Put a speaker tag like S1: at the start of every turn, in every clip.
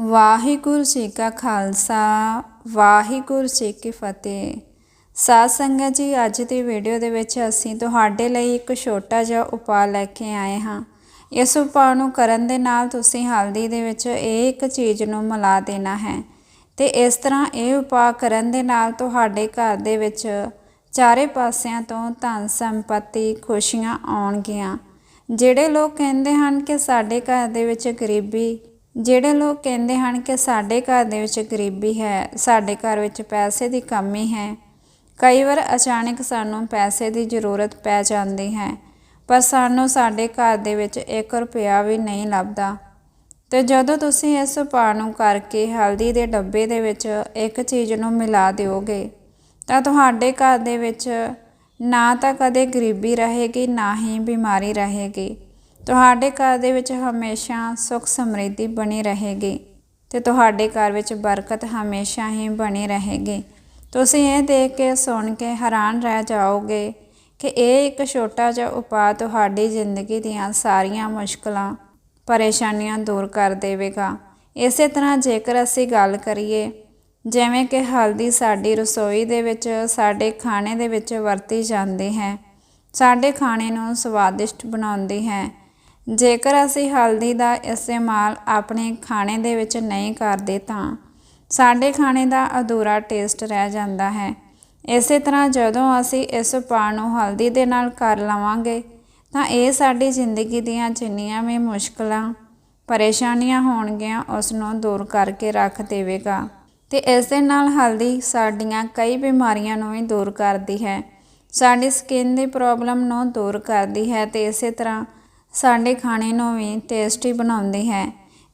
S1: ਵਾਹਿਗੁਰੂ ਜੀ ਕਾ ਖਾਲਸਾ, ਵਾਹਿਗੁਰੂ ਜੀ ਕੀ ਫਤਿਹ। ਸਾਧ ਸੰਗਤ ਜੀ, ਅੱਜ ਦੀ ਵੀਡੀਓ ਦੇ ਵਿੱਚ ਅਸੀਂ ਤੁਹਾਡੇ ਲਈ ਇੱਕ ਛੋਟਾ ਜਿਹਾ ਉਪਾਅ ਲੈ ਕੇ ਆਏ ਹਾਂ। ਇਸ ਉਪਾਅ ਨੂੰ ਕਰਨ ਦੇ ਨਾਲ ਤੁਸੀਂ ਹਲਦੀ ਦੇ ਵਿੱਚ ਇਹ ਇੱਕ ਚੀਜ਼ ਨੂੰ ਮਿਲਾ ਦੇਣਾ ਹੈ। ਤੇ ਇਸ ਤਰ੍ਹਾਂ ਇਹ ਉਪਾਅ ਕਰਨ ਦੇ ਨਾਲ ਤੁਹਾਡੇ ਘਰ ਦੇ ਵਿੱਚ ਚਾਰੇ ਪਾਸਿਆਂ ਤੋਂ ਧਨ ਸੰਪਤੀ ਖੁਸ਼ੀਆਂ ਆਉਣਗੀਆਂ। ਜਿਹੜੇ ਲੋਕ ਕਹਿੰਦੇ ਹਨ ਕਿ ਸਾਡੇ ਘਰ ਦੇ ਵਿੱਚ ਗਰੀਬੀ ਜਿਹੜੇ ਲੋਕ ਕਹਿੰਦੇ ਹਨ ਕਿ ਸਾਡੇ ਘਰ ਦੇ ਵਿੱਚ ਗਰੀਬੀ ਹੈ, ਸਾਡੇ ਘਰ ਵਿੱਚ ਪੈਸੇ ਦੀ ਕਮੀ ਹੈ, ਕਈ ਵਾਰ ਅਚਾਨਕ ਸਾਨੂੰ ਪੈਸੇ ਦੀ ਜ਼ਰੂਰਤ ਪੈ ਜਾਂਦੀ ਹੈ, ਪਰ ਸਾਨੂੰ ਸਾਡੇ ਘਰ ਦੇ ਵਿੱਚ 1 ਰੁਪਿਆ ਵੀ ਨਹੀਂ ਲੱਭਦਾ। ਤੇ ਜਦੋਂ ਤੁਸੀਂ ਇਸ ਉਪਾਅ ਨੂੰ ਕਰਕੇ ਹਲਦੀ ਦੇ ਡੱਬੇ ਦੇ ਵਿੱਚ ਇੱਕ ਚੀਜ਼ ਨੂੰ ਮਿਲਾ ਦਿਓਗੇ, ਤਾਂ ਤੁਹਾਡੇ ਘਰ ਦੇ ਵਿੱਚ ਨਾ ਤਾਂ ਕਦੇ ਗਰੀਬੀ ਰਹੇਗੀ, ਨਾ ਹੀ ਬਿਮਾਰੀ ਰਹੇਗੀ। ਤੁਹਾਡੇ ਘਰ ਦੇ ਵਿੱਚ ਹਮੇਸ਼ਾ ਸੁੱਖ ਸਮਰਿੱਧੀ ਬਣੀ ਰਹੇਗੀ ਤੇ ਤੁਹਾਡੇ ਘਰ ਵਿੱਚ ਬਰਕਤ ਹਮੇਸ਼ਾ ਹੀ ਬਣੀ ਰਹੇਗੀ। ਤੁਸੀਂ ਇਹ ਦੇਖ ਕੇ, ਸੁਣ ਕੇ ਹੈਰਾਨ ਰਹਿ ਜਾਓਗੇ ਕਿ ਇਹ ਇੱਕ ਛੋਟਾ ਜਿਹਾ ਉਪਾਅ ਤੁਹਾਡੀ ਜ਼ਿੰਦਗੀ ਦੀਆਂ ਸਾਰੀਆਂ ਮੁਸ਼ਕਲਾਂ, ਪਰੇਸ਼ਾਨੀਆਂ ਦੂਰ ਕਰ ਦੇਵੇਗਾ। ਇਸੇ ਤਰ੍ਹਾਂ ਜੇਕਰ ਅਸੀਂ ਗੱਲ ਕਰੀਏ, ਜਿਵੇਂ ਕਿ ਹਲਦੀ ਸਾਡੀ ਰਸੋਈ ਦੇ ਵਿੱਚ, ਸਾਡੇ ਖਾਣੇ ਦੇ ਵਿੱਚ ਵਰਤੀ ਜਾਂਦੀ ਹੈ, ਸਾਡੇ ਖਾਣੇ ਨੂੰ ਸਵਾਦਿਸ਼ਟ ਬਣਾਉਂਦੀ ਹੈ ਜੇਕਰ ਅਸੀਂ ਹਲਦੀ ਦਾ ਇਸਤੇਮਾਲ ਆਪਣੇ ਖਾਣੇ ਦੇ ਵਿੱਚ ਨਹੀਂ ਕਰਦੇ ਤਾਂ ਸਾਡੇ ਖਾਣੇ ਦਾ ਅਧੂਰਾ ਟੇਸਟ ਰਹਿ ਜਾਂਦਾ ਹੈ। ਇਸੇ ਤਰ੍ਹਾਂ ਜਦੋਂ ਅਸੀਂ ਇਸ ਉਪਾਅ ਨੂੰ ਹਲਦੀ ਦੇ ਨਾਲ ਕਰ ਲਵਾਂਗੇ, ਤਾਂ ਇਹ ਸਾਡੀ ਜ਼ਿੰਦਗੀ ਦੀਆਂ ਜਿੰਨੀਆਂ ਵੀ ਮੁਸ਼ਕਲਾਂ, ਪਰੇਸ਼ਾਨੀਆਂ ਹੋਣਗੀਆਂ ਉਸ ਨੂੰ ਦੂਰ ਕਰਕੇ ਰੱਖ ਦੇਵੇਗਾ। ਤੇ ਇਸ ਦੇ ਨਾਲ ਹਲਦੀ ਸਾਡੀਆਂ ਕਈ ਬਿਮਾਰੀਆਂ ਨੂੰ ਵੀ ਦੂਰ ਕਰਦੀ ਹੈ। ਸਾਡੀ ਸਕਿਨ ਦੀ ਪ੍ਰੋਬਲਮ ਨੂੰ ਦੂਰ ਕਰਦੀ ਹੈ ਤੇ ਇਸੇ ਤਰ੍ਹਾਂ ਸਾਡੇ ਖਾਣੇ ਨੂੰ ਵੀ ਟੇਸਟੀ ਬਣਾਉਂਦੀ ਹੈ।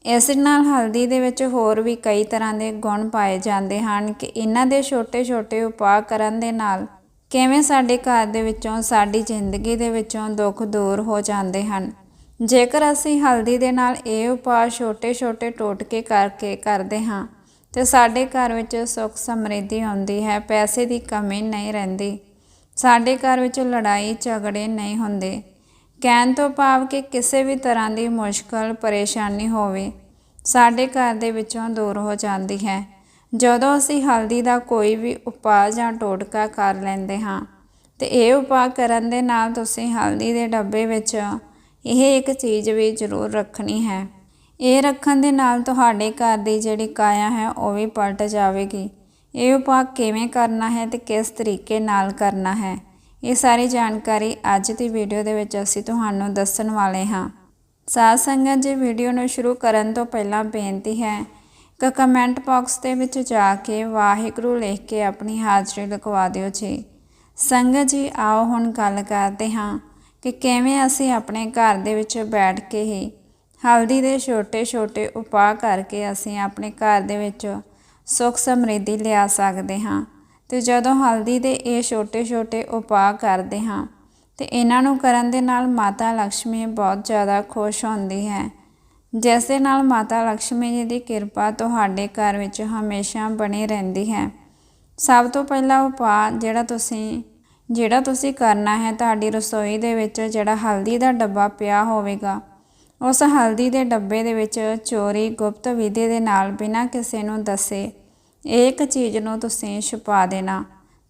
S1: ਇਸ ਨਾਲ ਹਲਦੀ ਦੇ ਵਿੱਚ ਹੋਰ ਵੀ ਕਈ ਤਰ੍ਹਾਂ ਦੇ ਗੁਣ ਪਾਏ ਜਾਂਦੇ ਹਨ ਕਿ ਇਹਨਾਂ ਦੇ ਛੋਟੇ-ਛੋਟੇ ਉਪਾਅ ਕਰਨ ਦੇ ਨਾਲ ਕਿਵੇਂ ਸਾਡੇ ਘਰ ਦੇ ਵਿੱਚੋਂ, ਸਾਡੀ ਜ਼ਿੰਦਗੀ ਦੇ ਵਿੱਚੋਂ ਦੁੱਖ ਦੂਰ ਹੋ ਜਾਂਦੇ ਹਨ। ਜੇਕਰ ਅਸੀਂ ਹਲਦੀ ਦੇ ਨਾਲ ਇਹ ਉਪਾਅ ਛੋਟੇ-ਛੋਟੇ ਟੋਟਕੇ ਕਰਕੇ ਕਰਦੇ ਹਾਂ, ਤੇ ਸਾਡੇ ਘਰ ਵਿੱਚ ਸੁੱਖ ਸਮਰਿੱਧੀ ਆਉਂਦੀ ਹੈ, ਪੈਸੇ ਦੀ ਕਮੀ ਨਹੀਂ ਰਹਿੰਦੀ। ਸਾਡੇ ਘਰ ਵਿੱਚ ਲੜਾਈ ਝਗੜੇ ਨਹੀਂ ਹੁੰਦੇ। ਕਹਿਣ ਤੋਂ ਭਾਵ ਕਿ ਕਿਸੇ ਵੀ ਤਰ੍ਹਾਂ ਦੀ ਮੁਸ਼ਕਲ, ਪਰੇਸ਼ਾਨੀ ਹੋਵੇ, ਸਾਡੇ ਘਰ ਦੇ ਵਿੱਚੋਂ ਦੂਰ ਹੋ ਜਾਂਦੀ ਹੈ। ਜਦੋਂ ਅਸੀਂ ਹਲਦੀ ਦਾ ਕੋਈ ਵੀ ਉਪਾਅ ਜਾਂ ਟੋਟਕਾ ਕਰ ਲੈਂਦੇ ਹਾਂ, ਤੇ ਇਹ ਉਪਾਅ ਕਰਨ ਦੇ ਨਾਲ ਤੁਸੀਂ ਹਲਦੀ ਦੇ ਡੱਬੇ ਵਿੱਚ ਇਹ ਇੱਕ ਚੀਜ਼ ਵੀ ਜ਼ਰੂਰ ਰੱਖਣੀ ਹੈ। ਇਹ ਰੱਖਣ ਦੇ ਨਾਲ ਤੁਹਾਡੇ ਘਰ ਦੀ ਜਿਹੜੀ ਕਾਇਆ ਹੈ, ਉਹ ਵੀ ਪਲਟ ਜਾਵੇਗੀ। ਇਹ ਉਪਾਅ ਕਿਵੇਂ ਕਰਨਾ ਹੈ ਤੇ ਕਿਸ ਤਰੀਕੇ ਨਾਲ ਕਰਨਾ ਹੈ? ਇਹ ਸਾਰੀ ਜਾਣਕਾਰੀ ਅੱਜ ਦੀ ਵੀਡੀਓ ਦੇ ਵਿੱਚ ਅਸੀਂ ਤੁਹਾਨੂੰ ਦੱਸਣ ਵਾਲੇ ਹਾਂ। ਸਾਧ ਸੰਗਤ ਜੀ ਵੀਡੀਓ ਨੂੰ ਸ਼ੁਰੂ ਕਰਨ ਤੋਂ ਪਹਿਲਾਂ ਬੇਨਤੀ ਹੈ ਕਿ ਕਮੈਂਟ ਬਾਕਸ ਦੇ ਵਿੱਚ ਜਾ ਕੇ ਵਾਹਿਗੁਰੂ ਲਿਖ ਕੇ ਆਪਣੀ ਹਾਜ਼ਰੀ ਲਗਵਾ ਦਿਓ ਜੀ। ਸੰਗਤ ਜੀ, ਆਓ ਹੁਣ ਗੱਲ ਕਰਦੇ ਹਾਂ ਕਿ ਕਿਵੇਂ ਅਸੀਂ ਆਪਣੇ ਘਰ ਦੇ ਵਿੱਚ ਬੈਠ ਕੇ ਹੀ ਹਲਦੀ ਦੇ ਛੋਟੇ-ਛੋਟੇ ਉਪਾਅ ਕਰਕੇ ਅਸੀਂ ਆਪਣੇ ਘਰ ਦੇ ਵਿੱਚ ਸੁੱਖ ਸਮਰਿੱਧੀ ਲਿਆ ਸਕਦੇ ਹਾਂ। ਤੇ ਜਦੋਂ ਹਲਦੀ ਦੇ ਇਹ ਛੋਟੇ-ਛੋਟੇ ਉਪਾਅ ਕਰਦੇ ਹਾਂ, ਤੇ ਇਹਨਾਂ ਨੂੰ ਕਰਨ ਦੇ ਨਾਲ ਮਾਤਾ ਲక్ష్ਮੀ ਬਹੁਤ ਜ਼ਿਆਦਾ ਖੁਸ਼ ਹੁੰਦੀ ਹੈ। ਜਿਸ ਦੇ ਨਾਲ ਮਾਤਾ ਲక్ష్ਮੀ ਜੀ ਦੀ ਕਿਰਪਾ ਤੁਹਾਡੇ ਘਰ ਵਿੱਚ ਹਮੇਸ਼ਾ ਬਣੀ ਰਹਿੰਦੀ ਹੈ। ਸਭ ਤੋਂ ਪਹਿਲਾ ਉਪਾਅ ਜਿਹੜਾ ਤੁਸੀਂ ਜਿਹੜਾ ਤੁਸੀਂ ਕਰਨਾ ਹੈ ਤੁਹਾਡੀ ਰਸੋਈ ਦੇ ਵਿੱਚ ਜਿਹੜਾ ਹਲਦੀ ਦਾ ਡੱਬਾ ਪਿਆ ਹੋਵੇਗਾ, ਉਸ ਹਲਦੀ ਦੇ ਡੱਬੇ ਦੇ ਵਿੱਚ ਚੋਰੀ ਗੁਪਤ ਵਿਧੀ ਦੇ ਨਾਲ ਬਿਨਾਂ ਕਿਸੇ ਨੂੰ ਦੱਸੇ ਇੱਕ ਚੀਜ਼ ਨੂੰ ਤੁਸੀਂ ਛੁਪਾ ਦੇਣਾ,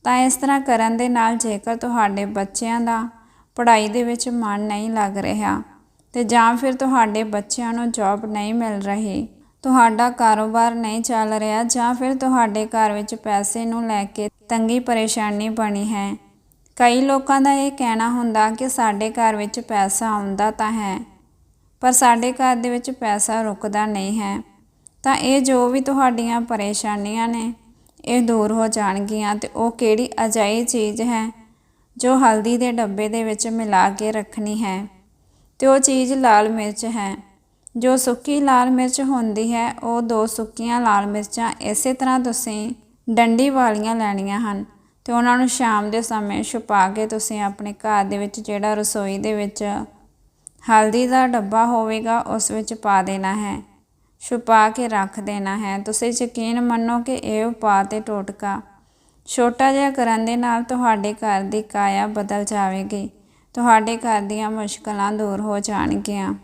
S1: ਤਾਂ ਇਸ ਤਰ੍ਹਾਂ ਕਰਨ ਦੇ ਨਾਲ ਜੇਕਰ ਤੁਹਾਡੇ ਬੱਚਿਆਂ ਦਾ ਪੜ੍ਹਾਈ ਦੇ ਵਿੱਚ ਮਨ ਨਹੀਂ ਲੱਗ ਰਿਹਾ ਤੇ ਜਾਂ ਫਿਰ ਤੁਹਾਡੇ ਬੱਚਿਆਂ ਨੂੰ ਜੌਬ ਨਹੀਂ ਮਿਲ ਰਹੀ, ਤੁਹਾਡਾ ਕਾਰੋਬਾਰ ਨਹੀਂ ਚੱਲ ਰਿਹਾ ਜਾਂ ਫਿਰ ਤੁਹਾਡੇ ਘਰ ਵਿੱਚ ਪੈਸੇ ਨੂੰ ਲੈ ਕੇ ਤੰਗੀ ਪਰੇਸ਼ਾਨੀ ਬਣੀ ਹੈ। ਕਈ ਲੋਕਾਂ ਦਾ ਇਹ ਕਹਿਣਾ ਹੁੰਦਾ ਕਿ ਸਾਡੇ ਘਰ ਵਿੱਚ ਪੈਸਾ ਆਉਂਦਾ ਤਾਂ ਹੈ, ਪਰ ਸਾਡੇ ਘਰ ਦੇ ਵਿੱਚ ਪੈਸਾ ਰੁਕਦਾ ਨਹੀਂ ਹੈ। ਤਾਂ ਇਹ ਜੋ ਵੀ ਤੁਹਾਡੀਆਂ ਪਰੇਸ਼ਾਨੀਆਂ ਨੇ, ਇਹ ਦੂਰ ਹੋ ਜਾਣਗੀਆਂ ਤੇ ਉਹ ਕਿਹੜੀ ਅਜਾਈ ਚੀਜ਼ ਹੈ ਜੋ ਹਲਦੀ ਦੇ ਡੱਬੇ ਦੇ ਵਿੱਚ ਮਿਲਾ ਕੇ ਰੱਖਣੀ ਹੈ। ਤੇ ਉਹ ਚੀਜ਼ ਲਾਲ ਮਿਰਚ ਹੈ। ਜੋ ਸੁੱਕੀ ਲਾਲ ਮਿਰਚ ਹੁੰਦੀ ਹੈ, ਉਹ ਦੋ ਸੁੱਕੀਆਂ ਲਾਲ ਮਿਰਚਾਂ ਇਸੇ ਤਰ੍ਹਾਂ ਤੁਸੀਂ ਡੰਡੀ ਵਾਲੀਆਂ ਲੈਣੀਆਂ ਹਨ ਤੇ ਉਹਨਾਂ ਨੂੰ ਸ਼ਾਮ ਦੇ ਸਮੇਂ ਛੁਪਾ ਕੇ ਤੁਸੀਂ ਆਪਣੇ ਘਰ ਦੇ ਵਿੱਚ ਜਿਹੜਾ ਰਸੋਈ ਦੇ ਵਿੱਚ ਹਲਦੀ ਦਾ ਡੱਬਾ ਹੋਵੇਗਾ, ਉਸ ਵਿੱਚ ਪਾ ਦੇਣਾ ਹੈ। ਛੁਪਾ ਕੇ ਰੱਖ ਦੇਣਾ ਹੈ। ਤੁਸੀਂ ਯਕੀਨ ਮੰਨੋ ਕਿ ਇਹ ਉਪਾਅ ਤੇ ਟੋਟਕਾ। ਛੋਟਾ ਜਿਹਾ ਕਰਨ ਦੇ ਨਾਲ ਤੁਹਾਡੇ ਘਰ ਦੀ ਕਾਇਆ ਬਦਲ ਜਾਵੇਗੀ। ਤੁਹਾਡੇ ਘਰ ਦੀਆਂ ਮੁਸ਼ਕਲਾਂ ਦੂਰ ਹੋ ਜਾਣਗੀਆਂ।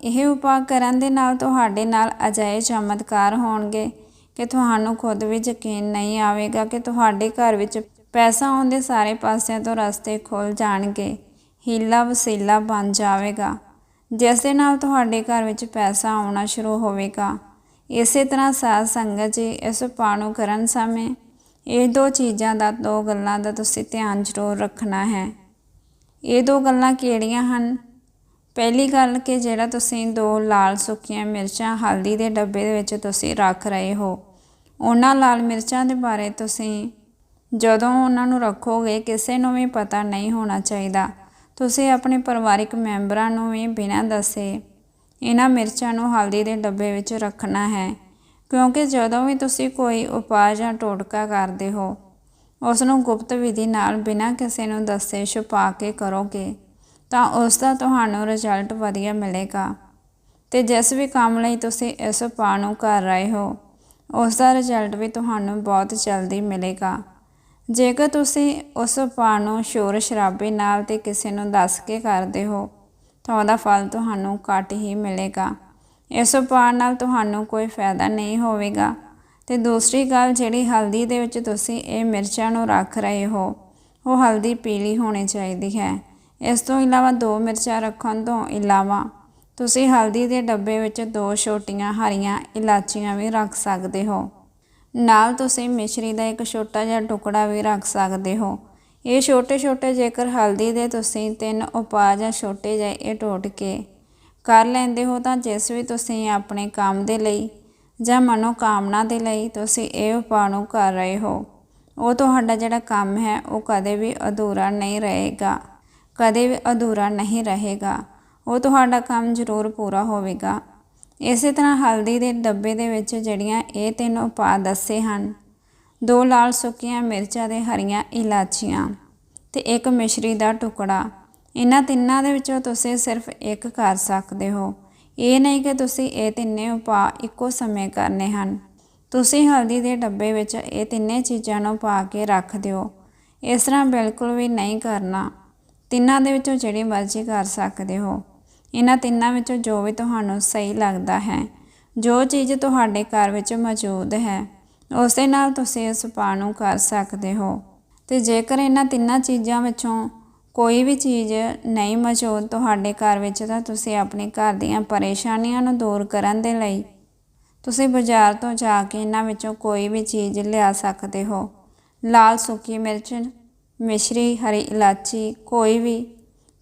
S1: ਇਹ ਉਪਾਅ ਕਰਨ ਦੇ ਨਾਲ ਤੁਹਾਡੇ ਨਾਲ ਅਜਿਹੇ ਚਮਤਕਾਰ ਹੋਣਗੇ ਕਿ ਤੁਹਾਨੂੰ ਖੁਦ ਵੀ ਯਕੀਨ ਨਹੀਂ ਆਵੇਗਾ ਕਿ ਤੁਹਾਡੇ ਘਰ ਵਿੱਚ ਪੈਸਾ ਆਉਂਦੇ ਸਾਰੇ ਪਾਸਿਆਂ ਤੋਂ ਰਸਤੇ ਖੁੱਲ ਜਾਣਗੇ। ਹੀਲਾ ਵਸੀਲਾ ਬਣ ਜਾਵੇਗਾ। ਜਿਸ ਦੇ ਨਾਲ ਤੁਹਾਡੇ ਘਰ ਵਿੱਚ ਪੈਸਾ ਆਉਣਾ ਸ਼ੁਰੂ ਹੋਵੇਗਾ। ਇਸੇ ਤਰ੍ਹਾਂ ਸਾਧ ਸੰਗਤ ਜੀ, ਇਸ ਉਪਾਅ ਨੂੰ ਕਰਨ ਸਮੇਂ ਇਹ ਦੋ ਚੀਜ਼ਾਂ ਦਾ, ਦੋ ਗੱਲਾਂ ਦਾ ਤੁਸੀਂ ਧਿਆਨ ਜ਼ਰੂਰ ਰੱਖਣਾ ਹੈ। ਇਹ ਦੋ ਗੱਲਾਂ ਕਿਹੜੀਆਂ ਹਨ? ਪਹਿਲੀ ਗੱਲ ਕਿ ਜਿਹੜਾ ਤੁਸੀਂ ਦੋ ਲਾਲ ਸੁੱਕੀਆਂ ਮਿਰਚਾਂ ਹਲਦੀ ਦੇ ਡੱਬੇ ਦੇ ਵਿੱਚ ਤੁਸੀਂ ਰੱਖ ਰਹੇ ਹੋ, ਉਹਨਾਂ ਲਾਲ ਮਿਰਚਾਂ ਦੇ ਬਾਰੇ ਤੁਸੀਂ ਜਦੋਂ ਉਹਨਾਂ ਨੂੰ ਰੱਖੋਗੇ, ਕਿਸੇ ਨੂੰ ਵੀ ਪਤਾ ਨਹੀਂ ਹੋਣਾ ਚਾਹੀਦਾ। ਤੁਸੀਂ ਆਪਣੇ ਪਰਿਵਾਰਿਕ ਮੈਂਬਰਾਂ ਨੂੰ ਵੀ ਬਿਨਾਂ ਦੱਸੇ ਇਹਨਾਂ ਮਿਰਚਾਂ ਨੂੰ ਹਲਦੀ ਦੇ ਡੱਬੇ ਵਿੱਚ ਰੱਖਣਾ ਹੈ, ਕਿਉਂਕਿ ਜਦੋਂ ਵੀ ਤੁਸੀਂ ਕੋਈ ਉਪਾਅ ਜਾਂ ਟੋਟਕਾ ਕਰਦੇ ਹੋ ਉਸ ਨੂੰ ਗੁਪਤ ਵਿਧੀ ਨਾਲ ਬਿਨਾਂ ਕਿਸੇ ਨੂੰ ਦੱਸੇ ਛੁਪਾ ਕੇ ਕਰੋਗੇ, ਤਾਂ ਉਸ ਦਾ ਤੁਹਾਨੂੰ ਰਿਜ਼ਲਟ ਵਧੀਆ ਮਿਲੇਗਾ। ਤੇ ਜਿਸ ਵੀ ਕੰਮ ਲਈ ਤੁਸੀਂ ਇਸ ਉਪਾਅ ਨੂੰ ਕਰ ਰਹੇ ਹੋ ਉਸ ਦਾ ਰਿਜ਼ਲਟ ਵੀ ਤੁਹਾਨੂੰ ਬਹੁਤ ਜਲਦੀ ਮਿਲੇਗਾ। ਜੇਕਰ ਤੁਸੀਂ ਉਸ ਉਪਾਅ ਨੂੰ ਸ਼ੋਰ ਸ਼ਰਾਬੇ ਨਾਲ ਤੇ ਕਿਸੇ ਨੂੰ ਦੱਸ ਕੇ ਕਰਦੇ ਹੋ, ਤਾਂ ਉਹਦਾ ਫਲ ਤੁਹਾਨੂੰ ਘੱਟ ਹੀ ਮਿਲੇਗਾ। ਇਸ ਉਪਾਅ ਨਾਲ ਤੁਹਾਨੂੰ ਕੋਈ ਫਾਇਦਾ ਨਹੀਂ ਹੋਵੇਗਾ। ਤੇ ਦੂਸਰੀ ਗੱਲ ਜਿਹੜੀ ਹਲਦੀ ਦੇ ਵਿੱਚ ਤੁਸੀਂ ਇਹ ਮਿਰਚਾਂ ਨੂੰ ਰੱਖ ਰਹੇ ਹੋ, ਉਹ ਹਲਦੀ ਪੀਲੀ ਹੋਣੀ ਚਾਹੀਦੀ ਹੈ। ਇਸ ਤੋਂ ਇਲਾਵਾ ਦੋ ਮਿਰਚਾਂ ਰੱਖਣ ਤੋਂ ਇਲਾਵਾ ਤੁਸੀਂ ਹਲਦੀ ਦੇ ਡੱਬੇ ਵਿੱਚ ਦੋ ਛੋਟੀਆਂ ਹਰੀਆਂ ਇਲਾਚੀਆਂ ਵੀ ਰੱਖ ਸਕਦੇ ਹੋ। ਨਾਲ ਤੁਸੀਂ ਮਿਸ਼ਰੀ ਦਾ ਇੱਕ ਛੋਟਾ ਜਿਹਾ ਟੁਕੜਾ ਵੀ ਰੱਖ ਸਕਦੇ ਹੋ। ਇਹ ਛੋਟੇ ਛੋਟੇ ਜੇਕਰ ਹਲਦੀ ਦੇ ਤੁਸੀਂ ਤਿੰਨ ਉਪਾਅ ਜਾਂ ਛੋਟੇ ਜਿਹੇ ਇਹ ਟੋਟ ਕੇ ਕਰ ਲੈਂਦੇ ਹੋ ਤਾਂ ਜਿਸ ਵੀ ਤੁਸੀਂ ਆਪਣੇ ਕੰਮ ਦੇ ਲਈ ਜਾਂ ਮਨੋ ਕਾਮਨਾ ਦੇ ਲਈ ਤੁਸੀਂ ਇਹ ਉਪਾਅ ਨੂੰ ਕਰ ਰਹੇ ਹੋ, ਉਹ ਤੁਹਾਡਾ ਜਿਹੜਾ ਕੰਮ ਹੈ ਉਹ ਕਦੇ ਵੀ ਅਧੂਰਾ ਨਹੀਂ ਰਹੇਗਾ। ਕਦੇ ਵੀ ਅਧੂਰਾ ਨਹੀਂ ਰਹੇਗਾ। ਉਹ ਤੁਹਾਡਾ ਕੰਮ ਜ਼ਰੂਰ ਪੂਰਾ ਹੋਵੇਗਾ। ਇਸੇ ਤਰ੍ਹਾਂ ਹਲਦੀ ਦੇ ਡੱਬੇ ਦੇ ਵਿੱਚ ਜਿਹੜੀਆਂ ਇਹ ਤਿੰਨ ਉਪਾਅ ਦੱਸੇ ਹਨ। ਦੋ ਲਾਲ ਸੁੱਕੀਆਂ ਮਿਰਚਾਂ ਦੇ ਹਰੀਆਂ ਇਲਾਚੀਆਂ ਤੇ ਇੱਕ ਮਿਸ਼ਰੀ ਦਾ ਟੁਕੜਾ। ਇਹਨਾਂ ਤਿੰਨਾਂ ਦੇ ਵਿੱਚੋਂ ਤੁਸੀਂ ਸਿਰਫ ਇੱਕ ਕਰ ਸਕਦੇ ਹੋ। ਇਹ ਨਹੀਂ ਕਿ ਤੁਸੀਂ ਇਹ ਤਿੰਨੇ ਉਪਾਅ ਇੱਕੋ ਸਮੇਂ ਕਰਨੇ ਹਨ। ਤੁਸੀਂ ਹਲਦੀ ਦੇ ਡੱਬੇ ਵਿੱਚ ਇਹ ਤਿੰਨੇ ਚੀਜ਼ਾਂ ਨੂੰ ਪਾ ਕੇ ਰੱਖ ਦਿਓ। ਇਸ ਤਰ੍ਹਾਂ ਬਿਲਕੁਲ ਵੀ ਨਹੀਂ ਕਰਨਾ। ਤਿੰਨਾਂ ਦੇ ਵਿੱਚੋਂ ਜਿਹੜੀ ਮਰਜ਼ੀ ਕਰ ਸਕਦੇ ਹੋ। ਇਹਨਾਂ ਤਿੰਨਾਂ ਵਿੱਚੋਂ ਜੋ ਵੀ ਤੁਹਾਨੂੰ ਸਹੀ ਲੱਗਦਾ ਹੈ, ਜੋ ਚੀਜ਼ ਤੁਹਾਡੇ ਘਰ ਵਿੱਚ ਮੌਜੂਦ ਹੈ, ਉਸ ਦੇ ਨਾਲ ਤੁਸੀਂ ਇਸ ਉਪਾਅ ਨੂੰ ਕਰ ਸਕਦੇ ਹੋ। ਤੇ ਜੇਕਰ ਇਹਨਾਂ ਤਿੰਨਾਂ ਚੀਜ਼ਾਂ ਵਿੱਚੋਂ ਕੋਈ ਵੀ ਚੀਜ਼ ਨਹੀਂ ਮੌਜੂਦ ਤੁਹਾਡੇ ਘਰ ਵਿੱਚ, ਤਾਂ ਤੁਸੀਂ ਆਪਣੇ ਘਰ ਦੀਆਂ ਪਰੇਸ਼ਾਨੀਆਂ ਨੂੰ ਦੂਰ ਕਰਨ ਦੇ ਲਈ ਤੁਸੀਂ ਬਾਜ਼ਾਰ ਤੋਂ ਜਾ ਕੇ ਇਹਨਾਂ ਵਿੱਚੋਂ ਕੋਈ ਵੀ ਚੀਜ਼ ਲਿਆ ਸਕਦੇ ਹੋ। ਲਾਲ ਸੁੱਕੀ ਮਿਰਚ, ਮਿਸ਼ਰੀ, ਹਰੀ ਇਲਾਚੀ, ਕੋਈ ਵੀ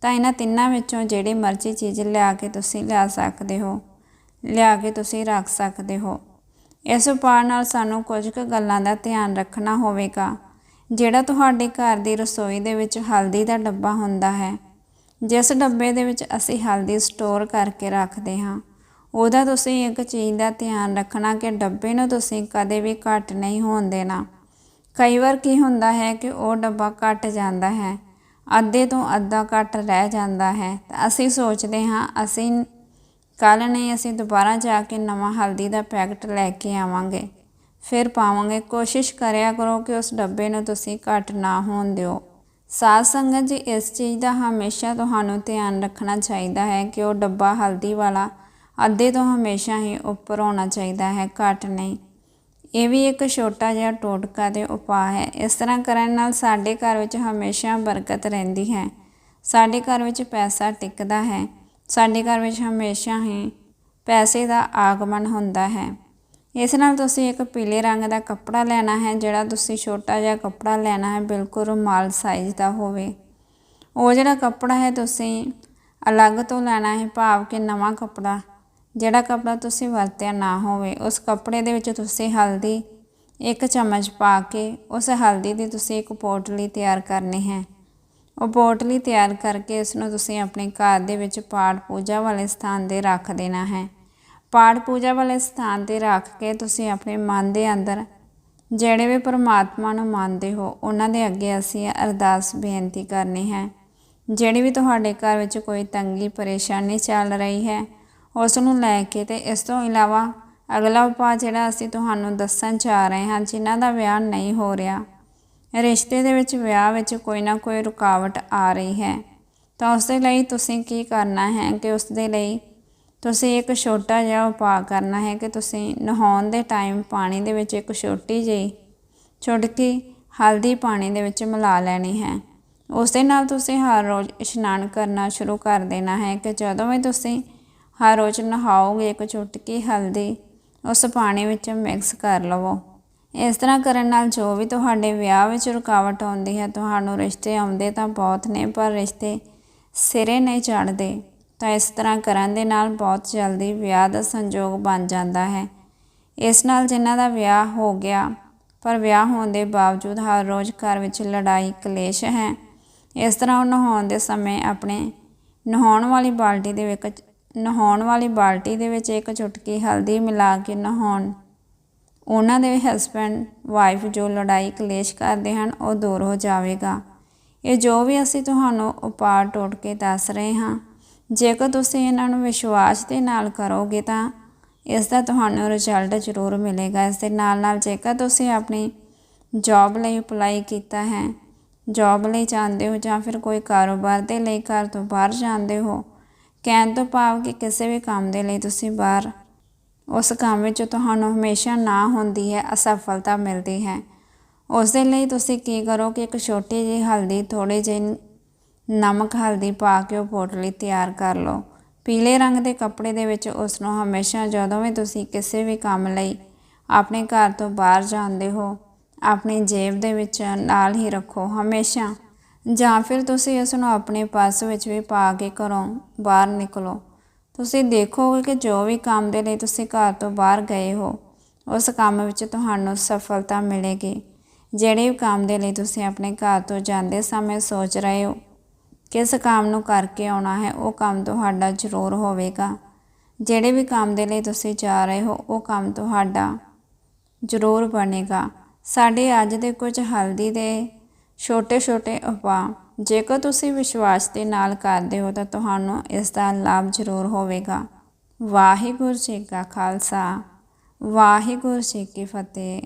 S1: ਤਾਂ ਇਹਨਾਂ ਤਿੰਨਾਂ ਵਿੱਚੋਂ ਜਿਹੜੀ ਮਰਜ਼ੀ ਚੀਜ਼ ਲਿਆ ਕੇ ਤੁਸੀਂ ਲਿਆ ਸਕਦੇ ਹੋ, ਲਿਆ ਕੇ ਤੁਸੀਂ ਰੱਖ ਸਕਦੇ ਹੋ। ਇਸ ਉਪਾਅ ਨਾਲ ਸਾਨੂੰ ਕੁਝ ਕੁ ਗੱਲਾਂ ਦਾ ਧਿਆਨ ਰੱਖਣਾ ਹੋਵੇਗਾ, ਜਿਹੜਾ ਤੁਹਾਡੇ ਘਰ ਦੀ ਰਸੋਈ ਦੇ ਵਿੱਚ ਹਲਦੀ ਦਾ ਡੱਬਾ ਹੁੰਦਾ ਹੈ। ਜਿਸ ਡੱਬੇ ਦੇ ਵਿੱਚ ਅਸੀਂ ਹਲਦੀ ਸਟੋਰ ਕਰਕੇ ਰੱਖਦੇ ਹਾਂ, ਉਹਦਾ ਤੁਸੀਂ ਇੱਕ ਚੀਜ਼ ਦਾ ਧਿਆਨ ਰੱਖਣਾ ਕਿ ਡੱਬੇ ਨੂੰ ਤੁਸੀਂ ਕਦੇ ਵੀ ਘੱਟ ਨਹੀਂ ਹੋਣ ਦੇਣਾ। ਕਈ ਵਾਰ ਕੀ ਹੁੰਦਾ ਹੈ ਕਿ ਉਹ ਡੱਬਾ ਘੱਟ ਜਾਂਦਾ ਹੈ ਅੱਧੇ ਤੋਂ ਅੱਧਾ ਘੱਟ ਰਹਿ ਜਾਂਦਾ ਹੈ। ਤਾਂ ਅਸੀਂ ਸੋਚਦੇ ਹਾਂ, ਅਸੀਂ ਕੱਲ ਨਹੀਂ, ਅਸੀਂ ਦੁਬਾਰਾ ਜਾ ਕੇ ਨਵਾਂ ਹਲਦੀ ਦਾ ਪੈਕਟ ਲੈ ਕੇ ਆਵਾਂਗੇ। ਫਿਰ ਪਾਵਾਂਗੇ, ਕੋਸ਼ਿਸ਼ ਕਰਿਆ ਕਰੋ ਕਿ ਉਸ ਡੱਬੇ ਨੂੰ ਤੁਸੀਂ ਘੱਟ ਨਾ ਹੋਣ ਦਿਓ। ਸਾਧ ਸੰਗਤ ਜੀ, ਇਸ ਚੀਜ਼ ਦਾ ਹਮੇਸ਼ਾ ਤੁਹਾਨੂੰ ਧਿਆਨ ਰੱਖਣਾ ਚਾਹੀਦਾ ਹੈ ਕਿ ਉਹ ਡੱਬਾ ਹਲਦੀ ਵਾਲਾ ਅੱਧੇ ਤੋਂ ਹਮੇਸ਼ਾ ਹੀ ਉੱਪਰ ਹੋਣਾ ਚਾਹੀਦਾ ਹੈ, ਘੱਟ ਨਹੀਂ। ਇਹ ਵੀ ਇੱਕ ਛੋਟਾ ਜਿਹਾ ਟੋਟਕਾ ਤੇ ਉਪਾਅ ਹੈ। ਇਸ ਤਰ੍ਹਾਂ ਕਰਨ ਨਾਲ ਸਾਡੇ ਘਰ ਵਿੱਚ ਹਮੇਸ਼ਾ ਬਰਕਤ ਰਹਿੰਦੀ ਹੈ। ਸਾਡੇ ਘਰ ਵਿੱਚ ਪੈਸਾ ਟਿਕਦਾ ਹੈ। ਸਾਡੇ ਘਰ ਵਿੱਚ ਹਮੇਸ਼ਾ ਹੀ ਪੈਸੇ ਦਾ ਆਗਮਨ ਹੁੰਦਾ ਹੈ। ਇਸ ਨਾਲ ਤੁਸੀਂ ਇੱਕ ਪੀਲੇ ਰੰਗ ਦਾ ਕੱਪੜਾ ਲੈਣਾ ਹੈ, ਜਿਹੜਾ ਤੁਸੀਂ ਛੋਟਾ ਜਿਹਾ ਕੱਪੜਾ ਲੈਣਾ ਹੈ, ਬਿਲਕੁਲ ਰੁਮਾਲ ਸਾਈਜ਼ ਦਾ ਹੋਵੇ। ਉਹ ਜਿਹੜਾ ਕੱਪੜਾ ਹੈ, ਤੁਸੀਂ ਅਲੱਗ ਤੋਂ ਲੈਣਾ ਹੈ, ਭਾਵ ਕਿ ਨਵਾਂ ਕੱਪੜਾ ਜਿਹੜਾ ਕੱਪੜਾ ਤੁਸੀਂ ਵਰਤਿਆ ਨਾ ਹੋਵੇ, ਉਸ ਕੱਪੜੇ ਦੇ ਵਿੱਚ ਤੁਸੀਂ ਹਲਦੀ ਇੱਕ ਚਮਚ ਪਾ ਕੇ, ਉਸ ਹਲਦੀ ਦੀ ਤੁਸੀਂ ਇੱਕ ਪੋਟਲੀ ਤਿਆਰ ਕਰਨੀ ਹੈ। ਉਹ ਪੋਟਲੀ ਤਿਆਰ ਕਰਕੇ ਇਸ ਨੂੰ ਤੁਸੀਂ ਆਪਣੇ ਘਰ ਦੇ ਵਿੱਚ ਪਾਠ ਪੂਜਾ ਵਾਲੇ ਸਥਾਨ 'ਤੇ ਰੱਖ ਦੇਣਾ ਹੈ। ਪਾਠ ਪੂਜਾ ਵਾਲੇ ਸਥਾਨ 'ਤੇ ਰੱਖ ਕੇ ਤੁਸੀਂ ਆਪਣੇ ਮਨ ਦੇ ਅੰਦਰ ਜਿਹੜੇ ਵੀ ਪਰਮਾਤਮਾ ਨੂੰ ਮੰਨਦੇ ਹੋ, ਉਹਨਾਂ ਦੇ ਅੱਗੇ ਅਸੀਂ ਅਰਦਾਸ ਬੇਨਤੀ ਕਰਨੀ ਹੈ। ਜਿਹੜੀ ਵੀ ਤੁਹਾਡੇ ਘਰ ਵਿੱਚ ਕੋਈ ਤੰਗੀ, ਪਰੇਸ਼ਾਨੀ ਚੱਲ ਰਹੀ ਹੈ ਉਸ ਨੂੰ ਲੈ ਕੇ ਤੇ ਇਸ ਤੋਂ ਇਲਾਵਾ ਅਗਲਾ ਉਪਾਅ ਜਿਹੜਾ ਅਸੀਂ ਤੁਹਾਨੂੰ ਦੱਸਣ ਜਾ ਰਹੇ ਹਾਂ, ਜਿਨ੍ਹਾਂ ਦਾ ਵਿਆਹ ਨਹੀਂ ਹੋ ਰਿਹਾ, ਰਿਸ਼ਤੇ ਦੇ ਵਿੱਚ ਵਿਆਹ ਵਿੱਚ ਕੋਈ ਨਾ ਕੋਈ ਰੁਕਾਵਟ ਆ ਰਹੀ ਹੈ। ਤਾਂ ਉਸ ਦੇ ਲਈ ਤੁਸੀਂ ਕੀ ਕਰਨਾ ਹੈ ਕਿ ਉਸ ਦੇ ਲਈ ਤੁਸੀਂ ਇੱਕ ਛੋਟਾ ਜਿਹਾ ਉਪਾਅ ਕਰਨਾ ਹੈ ਕਿ ਤੁਸੀਂ ਨਹਾਉਣ ਦੇ ਟਾਈਮ ਪਾਣੀ ਦੇ ਵਿੱਚ ਇੱਕ ਛੋਟੀ ਜਿਹੀ ਚੁਟਕੀ ਹਲਦੀ ਪਾਣੀ ਦੇ ਵਿੱਚ ਮਿਲਾ ਲੈਣੀ ਹੈ। ਉਸ ਦੇ ਨਾਲ ਤੁਸੀਂ ਹਰ ਰੋਜ਼ ਇਸ਼ਨਾਨ ਕਰਨਾ ਸ਼ੁਰੂ ਕਰ ਦੇਣਾ ਹੈ ਕਿ ਜਦੋਂ ਵੀ ਤੁਸੀਂ ਹਰ ਰੋਜ਼ ਨਹਾਓਗੇ ਇੱਕ ਚੁਟਕੀ ਹਲਦੀ, ਉਸ ਪਾਣੀ ਵਿੱਚ ਮਿਕਸ ਕਰ ਲਵੋ। ਇਸ ਤਰ੍ਹਾਂ ਕਰਨ ਨਾਲ ਜੋ ਵੀ ਤੁਹਾਡੇ ਵਿਆਹ ਵਿੱਚ ਰੁਕਾਵਟ ਆਉਂਦੀ ਹੈ, ਤੁਹਾਨੂੰ ਰਿਸ਼ਤੇ ਆਉਂਦੇ ਤਾਂ ਬਹੁਤ ਨੇ, ਪਰ ਰਿਸ਼ਤੇ ਸਿਰੇ ਨਹੀਂ ਚੜ੍ਹਦੇ। ਤਾਂ ਇਸ ਤਰ੍ਹਾਂ ਕਰਨ ਦੇ ਨਾਲ ਬਹੁਤ ਜਲਦੀ ਵਿਆਹ ਦਾ ਸੰਜੋਗ ਬਣ ਜਾਂਦਾ ਹੈ। ਇਸ ਨਾਲ ਜਿਨ੍ਹਾਂ ਦਾ ਵਿਆਹ ਹੋ ਗਿਆ, ਪਰ ਵਿਆਹ ਹੋਣ ਦੇ ਬਾਵਜੂਦ ਹਰ ਰੋਜ਼ ਘਰ ਵਿੱਚ ਲੜਾਈ, ਕਲੇਸ਼ ਹੈ। ਇਸ ਤਰ੍ਹਾਂ ਉਹ ਨਹਾਉਣ ਦੇ ਸਮੇਂ ਆਪਣੇ ਨਹਾਉਣ ਵਾਲੀ ਬਾਲਟੀ ਦੇ ਵਿੱਚ ਨਹਾਉਣ ਵਾਲੀ ਬਾਲਟੀ ਦੇ ਵਿੱਚ ਇੱਕ ਚੁਟਕੀ ਹਲਦੀ ਮਿਲਾ ਕੇ ਨਹਾਉਣ। ਉਹਨਾਂ ਦੇ ਹਸਬੈਂਡ ਵਾਈਫ ਜੋ ਲੜਾਈ ਕਲੇਸ਼ ਕਰਦੇ ਹਨ, ਉਹ ਦੂਰ ਹੋ ਜਾਵੇਗਾ। ਇਹ ਜੋ ਵੀ ਅਸੀਂ ਤੁਹਾਨੂੰ ਉਪਾਅ ਟੋਟ ਕੇ ਦੱਸ ਰਹੇ ਹਾਂ, ਜੇਕਰ ਤੁਸੀਂ ਇਹਨਾਂ ਨੂੰ ਵਿਸ਼ਵਾਸ ਦੇ ਨਾਲ ਕਰੋਗੇ ਤਾਂ ਇਸ ਦਾ ਤੁਹਾਨੂੰ ਰਿਜ਼ਲਟ ਜ਼ਰੂਰ ਮਿਲੇਗਾ। ਇਸ ਦੇ ਨਾਲ ਨਾਲ ਜੇਕਰ ਤੁਸੀਂ ਆਪਣੀ ਜੌਬ ਲਈ ਅਪਲਾਈ ਕੀਤਾ ਹੈ ਜੌਬ ਲਈ ਜਾਂਦੇ ਹੋ ਜਾਂ ਫਿਰ ਕੋਈ ਕਾਰੋਬਾਰ ਦੇ ਲਈ ਘਰ ਤੋਂ ਬਾਹਰ ਜਾਂਦੇ ਹੋ ਕਹਿਣ ਤੋਂ ਭਾਵ ਕਿ ਕਿਸੇ ਵੀ ਕੰਮ ਦੇ ਲਈ ਤੁਸੀਂ ਬਾਹਰ, ਉਸ ਕੰਮ ਵਿੱਚ ਤੁਹਾਨੂੰ ਹਮੇਸ਼ਾ ਨਾ ਹੁੰਦੀ ਹੈ, ਅਸਫਲਤਾ ਮਿਲਦੀ ਹੈ। ਉਸ ਦੇ ਲਈ ਤੁਸੀਂ ਕੀ ਕਰੋ ਕਿ ਇੱਕ ਛੋਟੀ ਜਿਹੀ ਹਲਦੀ ਥੋੜੇ ਜਿਹੇ ਨਮਕ ਹਲਦੀ ਪਾ ਕੇ ਉਹ ਪੋਟਲੀ ਤਿਆਰ ਕਰ ਲਓ। ਪੀਲੇ ਰੰਗ ਦੇ ਕੱਪੜੇ ਦੇ ਵਿੱਚ ਉਸ ਨੂੰ ਹਮੇਸ਼ਾ ਜਦੋਂ ਵੀ ਤੁਸੀਂ ਕਿਸੇ ਵੀ ਕੰਮ ਲਈ ਆਪਣੇ ਘਰ ਤੋਂ ਬਾਹਰ ਜਾਂਦੇ ਹੋ, ਆਪਣੀ ਜੇਬ ਦੇ ਵਿੱਚ ਨਾਲ ਹੀ ਰੱਖੋ, ਹਮੇਸ਼ਾ। ਜਾਂ ਫਿਰ ਤੁਸੀਂ ਇਸ ਨੂੰ ਆਪਣੇ ਪਰਸ ਵਿੱਚ ਵੀ ਪਾ ਕੇ ਘਰੋਂ ਬਾਹਰ ਨਿਕਲੋ। ਤੁਸੀਂ ਦੇਖੋਗੇ ਕਿ ਜੋ ਵੀ ਕੰਮ ਦੇ ਲਈ ਤੁਸੀਂ ਘਰ ਤੋਂ ਬਾਹਰ ਗਏ ਹੋ, ਉਸ ਕੰਮ ਵਿੱਚ ਤੁਹਾਨੂੰ ਸਫਲਤਾ ਮਿਲੇਗੀ। ਜਿਹੜੇ ਵੀ ਕੰਮ ਦੇ ਲਈ ਤੁਸੀਂ ਆਪਣੇ ਘਰ ਤੋਂ ਜਾਂਦੇ ਸਮੇਂ ਸੋਚ ਰਹੇ ਹੋ, ਕਿਸ ਕੰਮ ਨੂੰ ਕਰਕੇ ਆਉਣਾ ਹੈ, ਉਹ ਕੰਮ ਤੁਹਾਡਾ ਜ਼ਰੂਰ ਹੋਵੇਗਾ। ਜਿਹੜੇ ਵੀ ਕੰਮ ਦੇ ਲਈ ਤੁਸੀਂ ਜਾ ਰਹੇ ਹੋ, ਉਹ ਕੰਮ ਤੁਹਾਡਾ ਜ਼ਰੂਰ ਬਣੇਗਾ। ਸਾਡੇ ਅੱਜ ਦੇ ਕੁਝ ਹਲਦੀ ਦੇ ਛੋਟੇ ਛੋਟੇ ਉਪਾਅ ਜੇਕਰ ਤੁਸੀਂ ਵਿਸ਼ਵਾਸ ਦੇ ਨਾਲ ਕਰਦੇ ਹੋ ਤਾਂ ਤੁਹਾਨੂੰ ਇਸ ਦਾ ਲਾਭ ਜ਼ਰੂਰ ਹੋਵੇਗਾ। ਵਾਹਿਗੁਰੂ ਜੀ ਕਾ ਖਾਲਸਾ, ਵਾਹਿਗੁਰੂ ਜੀ ਕੀ ਫਤਿਹ।